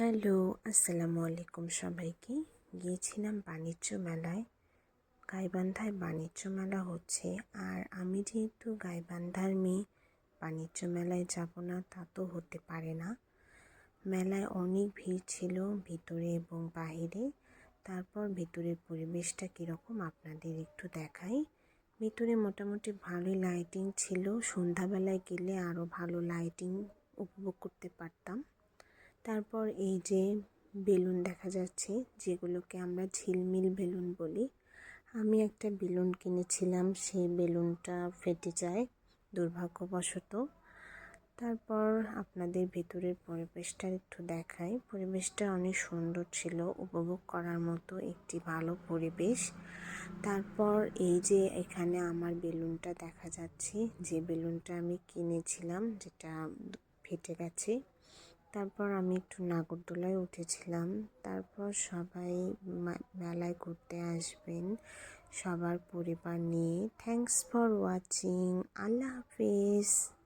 Hello, আসসালামু আলাইকুম সবাইকে। গিয়েছিলাম বাণিজ্য মেলায়। গাইবান্ধায় বাণিজ্য মেলা হচ্ছে। আর আমি যেহেতু গাইবান্ধার মেয়ে, বাণিজ্য মেলায় যাব না তা তো হতে পারে না। মেলায় অনেক ভিড় ছিল ভিতরে এবং বাহিরে। তারপর ভিতরের পরিবেশটা কীরকম আপনাদের একটু দেখাই। ভিতরে মোটামুটি ভালোই লাইটিং ছিল। সন্ধ্যাবেলায় গেলে আরও ভালো লাইটিং উপভোগ করতে পারতাম। তারপর এই যে বেলুন দেখা যাচ্ছে, যেগুলোকে আমরা ঝিলমিল বেলুন বলি। আমি একটা বেলুন কিনেছিলাম, সেই বেলুনটা ফেটে যায়, দুর্ভাগ্যবশত। তারপর আপনাদের ভেতরের পরিবেশটা একটু দেখাই। পরিবেশটা অনেক সুন্দর ছিল, উপভোগ করার মতো একটি ভালো পরিবেশ। তারপর এই যে এখানে আমার বেলুনটা দেখা যাচ্ছে, যে বেলুনটা আমি কিনেছিলাম, যেটা ফেটে গেছে তারপর আমি একটু নাগরদোলায় উঠেছিলাম। তারপর সবাই মেলায় ঘুরতে আসবেন। সবার পরিবার নিয়ে। থ্যাংকস ফর ওয়াচিং আল্লাহ হাফিজ।